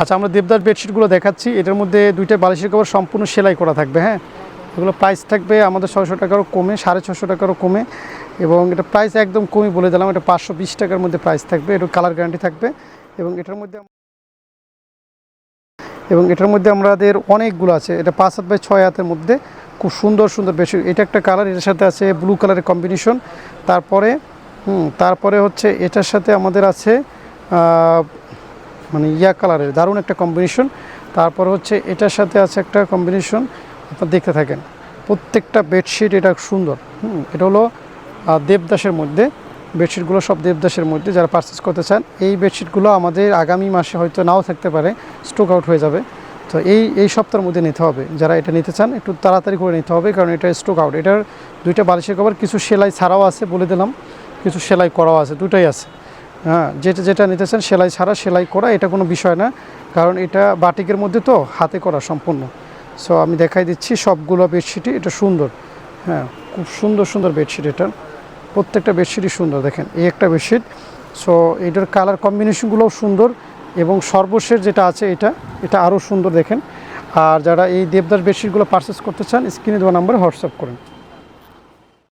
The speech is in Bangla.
আচ্ছা আমরা দেবদাস বেডশিটগুলো দেখাচ্ছি। এটার মধ্যে দুইটা বালিশের কভার সম্পূর্ণ সেলাই করা থাকবে হ্যাঁ? এগুলো প্রাইস থাকবে আমাদের ছয়শো টাকারও কমে, সাড়ে ছশো টাকারও কমে। এবং এটা প্রাইস একদম কমই বলে দিলাম, এটা পাঁচশো বিশ টাকার মধ্যে প্রাইস থাকবে এটা কালার গ্যারান্টি থাকবে। এবং এটার মধ্যে এবং এটার মধ্যে আমাদের অনেকগুলো আছে, এটা পাঁচ হাত বাই ছয় হাতের মধ্যে, খুব সুন্দর সুন্দর বেশি। এটা একটা কালার এটার সাথে আছে ব্লু কালারের কম্বিনেশন তারপরে, হুম, তারপরে হচ্ছে এটার সাথে আমাদের আছে মানে ইয়া কালারের, দারুণ একটা কম্বিনেশন তারপর হচ্ছে এটার সাথে আছে একটা কম্বিনেশন আপনার দেখতে থাকেন। প্রত্যেকটা বেডশিট এটা সুন্দর, হুম, এটা হলো দেবদাসের মধ্যে। বেডশিটগুলো সব দেবদাসের মধ্যে, যারা পারচেস করতে চান, এই বেডশিটগুলো আমাদের আগামী মাসে হয়তো নাও থাকতে পারে স্টক আউট হয়ে যাবে। তো এই এই সপ্তাহের মধ্যে নিতে হবে। যারা এটা নিতে চান, একটু তাড়াতাড়ি করে নিতে হবে, কারণ এটা স্টক আউট এটার দুইটা বালিশের কভার কিছু সেলাই ছাড়াও আছে বলে দিলাম, কিছু সেলাই করাও আছে, দুটাই আছে। হ্যাঁ যেটা যেটা নিতে চান সেলাই ছাড়া সেলাই করা এটা কোনো বিষয় না, কারণ এটা বাটিকের মধ্যে তো হাতে করা সম্পূর্ণ। সো আমি দেখাই দিচ্ছি সবগুলো বেডশিটই এটা সুন্দর। হ্যাঁ খুব সুন্দর সুন্দর বেডশিট এটা। প্রত্যেকটা বেডশিটই সুন্দর, দেখেন, এই একটা বেডশিট সো এটার কালার কম্বিনেশনগুলোও সুন্দর এবং সর্বশেষ যেটা আছে এটা এটা আরও সুন্দর, দেখেন। আর যারা এই দেবদাস বেডশিটগুলো পারচেস করতে চান, স্ক্রিনে দেওয়া নাম্বারে হোয়াটসঅ্যাপ করেন।